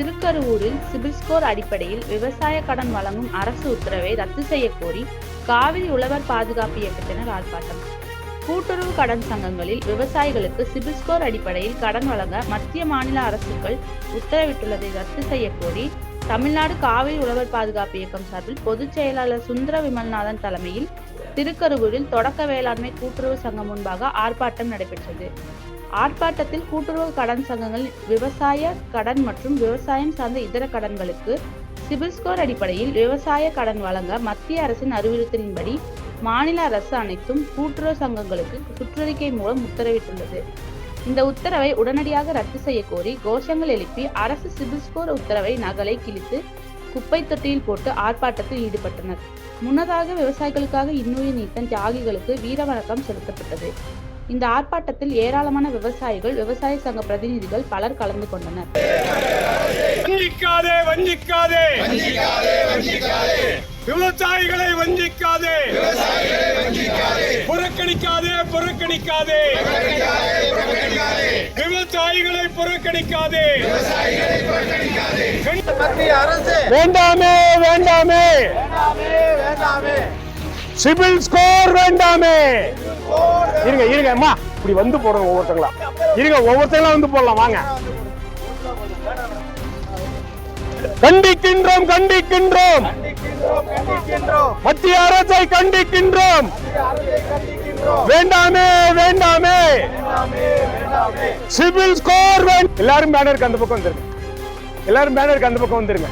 திருக்கருவூரில் CIBIL score அடிப்படையில் விவசாய கடன் வழங்கும் அரசு உத்தரவை ரத்து செய்ய கோரி காவிரி உழவர் பாதுகாப்பு இயக்கத்தினர் ஆர்ப்பாட்டம். கூட்டுறவு கடன் சங்கங்களில் விவசாயிகளுக்கு சிபில் ஸ்கோர் அடிப்படையில் கடன் வழங்க மத்திய மாநில அரசுகள் உத்தரவிட்டுள்ளதை ரத்து செய்யக் கோரி தமிழ்நாடு காவிரி உழவர் பாதுகாப்பு இயக்கம் சார்பில் பொதுச் செயலாளர் சுந்தர விமல்நாதன் தலைமையில் திருக்கருவூரில் தொடக்க வேளாண்மை கூட்டுறவு சங்கம் முன்பாக ஆர்ப்பாட்டம் நடைபெற்றது. ஆர்ப்பாட்டத்தில் கூட்டுறவு கடன் சங்கங்கள் விவசாய கடன் மற்றும் விவசாயம் சார்ந்த இதர கடன்களுக்கு சிபில் ஸ்கோர் அடிப்படையில் விவசாய கடன் வழங்க மத்திய அரசின் அறிவுறுத்தலின்படி மாநில அரசு அனைத்தும் கூட்டுறவு சங்கங்களுக்கு சுற்றறிக்கை மூலம் உத்தரவிட்டுள்ளது. இந்த உத்தரவை உடனடியாக ரத்து செய்ய கோரி கோஷங்கள் எழுப்பி அரசு சிபில் ஸ்கோர் உத்தரவை நகலை கிழித்து குப்பை தொட்டியில் போட்டு ஆர்ப்பாட்டத்தில் ஈடுபட்டனர். முன்னதாக விவசாயிகளுக்காக இன்னுயிர் நீத்த தியாகிகளுக்கு வீர வணக்கம் செலுத்தப்பட்டது. இந்த ஆர்ப்பாட்டத்தில் ஏராளமான விவசாயிகள் விவசாய சங்க பிரதிநிதிகள் பலர் கலந்து கொண்டனர். வஞ்சிக்காதே வஞ்சிக்காதே. விவசாயிகளை வஞ்சிக்காதே. புறக்கணிக்காதே புறக்கணிக்காதே. விவசாயிகளை புறக்கணிக்காதே. மத்திய அரசு. வேண்டாமே. வேண்டாமே வேண்டாமே. சிபில் ஸ்கோர் வேண்டாமே. இருங்க இருங்க அம்மா. இப்படி வந்து போடுங்க ஒவ்வொருத்தங்களா? இருங்க ஒவ்வொருத்தங்களா வந்து போடலாம் வாங்க. கண்டிக்கின்றோம் கண்டிக்கின்றோம். மத்திய அரசை கண்டிக்கின்றோம். வேண்டாமே வேண்டாமே. சிபில் ஸ்கோர் எல்லாரும் பேனருக்கு அந்த பக்கம் வந்துருங்க. எல்லாரும் பேனருக்கு அந்த பக்கம் வந்துருங்க.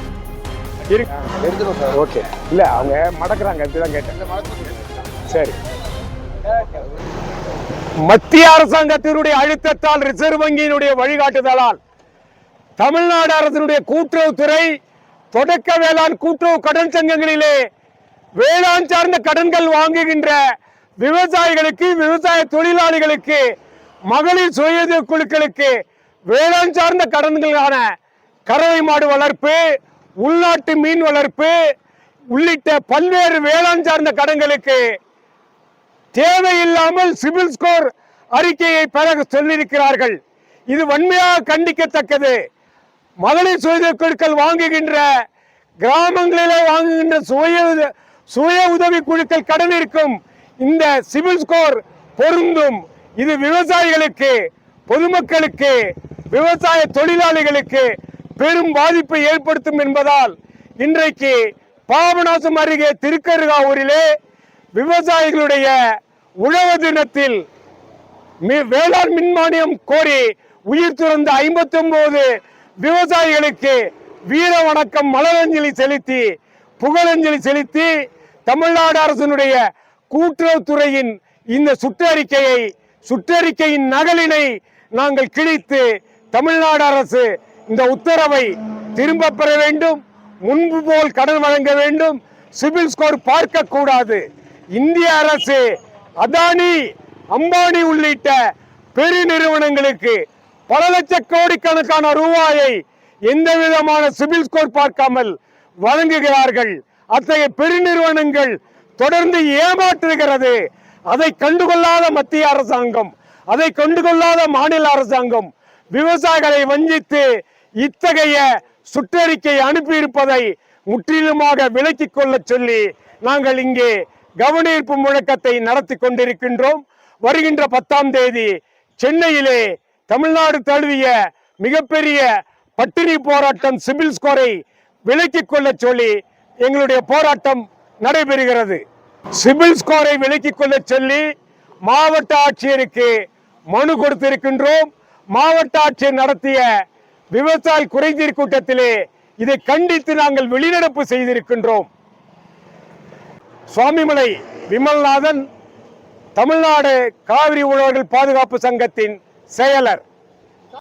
சார். ஓகே. இல்ல அவங்க மடக்குறாங்க அதுதான் கேட்டேன். சரி. மத்திய அரசாங்கத்தினுடைய அழுத்தத்தால் ரிசர்வ் வங்கியினுடைய வழிகாட்டுதலால் தமிழ்நாடு அரசினுடைய கூட்டுறவுத்துறை தொடக்க வேளாண் கூட்டுறவு கடன் சங்கங்களிலே வேளாண் சார்ந்த கடன்கள் வாங்குகின்ற விவசாயிகளுக்கு விவசாய தொழிலாளிகளுக்கு மகளிர் சுய குழுக்களுக்கு வேளாண் சார்ந்த கடன்களான கறவை மாடு வளர்ப்பு உள்நாட்டு மீன் வளர்ப்பு உள்ளிட்ட பல்வேறு வேளாண் சார்ந்த கடன்களுக்கு தேவையில்லாமல் சிவில் ஸ்கோர் அறிக்கையை பெற சொல்லியிருக்கிறார்கள். இது வன்மையாக கண்டிக்கத்தக்கது. மகளிர் சுய குழுக்கள் வாங்குகின்ற கிராமங்களிலே வாங்குகின்ற சுய உத- சுய உதவி குழுக்கள் கடன் இருக்கும். இந்த சிவில் ஸ்கோர் பொருந்தும். இது விவசாயிகளுக்கு பொதுமக்களுக்கு விவசாய தொழிலாளிகளுக்கு பெரும் பாதிப்பை ஏற்படுத்தும் என்பதால் இன்றைக்கு பாபநாசம் அருகே திருக்கருகாவூரிலே விவசாயிகளுடைய உழவு தினத்தில் மி- வேளாண் மின்மானியம் கோரி உயிர் துறந்த ஐம்பத்தி ஒன்பது விவசாயிகளுக்கு வீர வணக்கம் மலரஞ்சலி செலுத்தி புகழஞ்சலி செலுத்தி தமிழ்நாடு அரசினுடைய கூட்டுறவுத்துறையின் இந்த சுற்றறிக்கையை சுற்றறிக்கையின் நகலினை நாங்கள் கிழித்து தமிழ்நாடு அரசு இந்த உத்தரவை திரும்ப பெற வேண்டும். முன்பு போல் கடன் வழங்க வேண்டும். சிபில் ஸ்கோர் பார்க்க கூடாது இந்திய அரசு அதானி அம்பானி உள்ளிட்ட பெரு நிறுவனங்களுக்கு பல லட்ச கோடிக்கணக்கான ரூபாயை எந்த விதமான சிபில் ஸ்கோர் பார்க்காமல் வழங்குகிறார்கள். அத்தகைய பெருநிறுவனங்கள் தொடர்ந்து ஏமாற்றுகிறது. அதை கண்டுகொள்ளாத மத்திய அரசாங்கம் அதை கண்டுகொள்ளாத மாநில அரசாங்கம் விவசாயிகளை வஞ்சித்து இத்தகைய சுற்றறிக்கை அனுப்பியிருப்பதை முற்றிலுமாக விலக்கிக் கொள்ள சொல்லி நாங்கள் இங்கே கவனீர்ப்பு முழக்கத்தை நடத்தி கொண்டிருக்கின்றோம். வருகின்ற பத்தாம் தேதி சென்னையிலே தமிழ்நாடு தழுவிய மிகப்பெரிய பட்டினி போராட்டம் சிபில் ஸ்கோரை விலக்கிக் கொள்ள சொல்லி எங்களுடைய போராட்டம் நடைபெறுகிறது. சிபில் ஸ்கோரை விலக்கிக் கொள்ள சொல்லி மாவட்ட ஆட்சியருக்கு மனு கொடுத்திருக்கின்றோம். மாவட்ட ஆட்சியர் நடத்திய விவசாய குறைதீர் கூட்டத்திலே இதை கண்டித்து நாங்கள் வெளிநடப்பு செய்திருக்கின்றோம். சுவாமிமலை விமல்நாதன் தமிழ்நாடு காவிரி உழவர்கள் பாதுகாப்பு சங்கத்தின் செயலர்.